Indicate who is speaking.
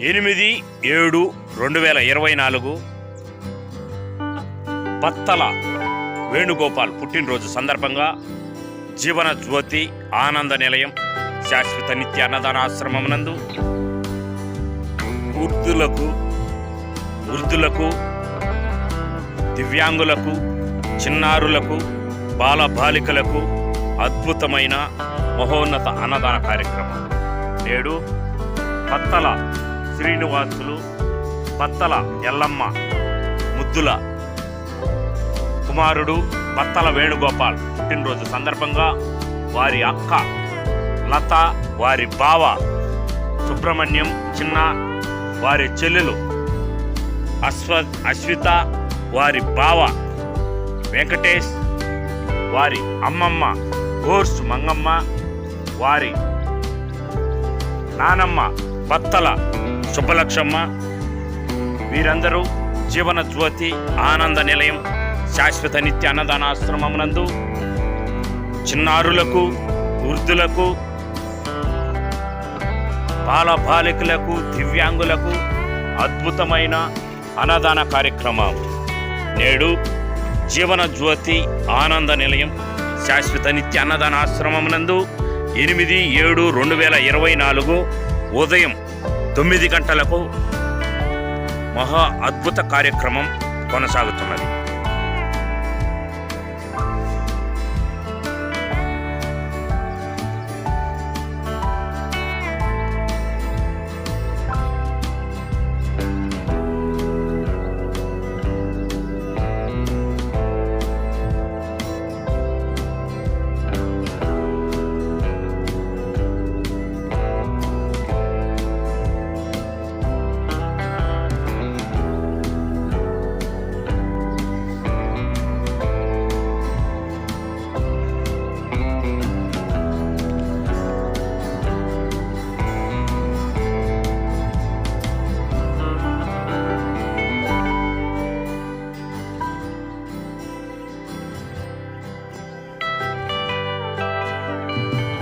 Speaker 1: ఎనిమిది ఏడు రెండు వేల ఇరవై నాలుగు. పత్తల వేణుగోపాల్ పుట్టినరోజు సందర్భంగా జీవన జ్యోతి ఆనంద నిలయం శాశ్వత నిత్య అన్నదానాశ్రమం నందు వృద్ధులకు వృద్ధులకు దివ్యాంగులకు చిన్నారులకు బాలబాలికలకు అద్భుతమైన మహోన్నత అన్నదాన కార్యక్రమం. నేడు పత్తల శ్రీనివాసులు బత్తల ఎల్లమ్మ ముద్దుల కుమారుడు బత్తల వేణుగోపాల్ పుట్టినరోజు సందర్భంగా వారి అక్క లత వారి బావ సుబ్రహ్మణ్యం చిన్న వారి చెల్లెలు అశ్వ అశ్విత వారి బావ వెంకటేష్ వారి అమ్మమ్మ గోర్సు మంగమ్మ వారి నానమ్మ బత్తల సుబ్బలక్షమ్మ వీరందరూ జీవన జ్యోతి ఆనంద నిలయం శాశ్వత నిత్య అన్నదానాశ్రమమునందు చిన్నారులకు వృద్ధులకు బాలబాలికలకు దివ్యాంగులకు అద్భుతమైన అన్నదాన కార్యక్రమం. నేడు జీవన జ్యోతి ఆనంద నిలయం శాశ్వత నిత్య అన్నదాన ఆశ్రమము నందు ఎనిమిది ఏడు రెండు వేల ఇరవై నాలుగు ఉదయం తొమ్మిది గంటలకు మహా అద్భుత కార్యక్రమం కొనసాగుతున్నది.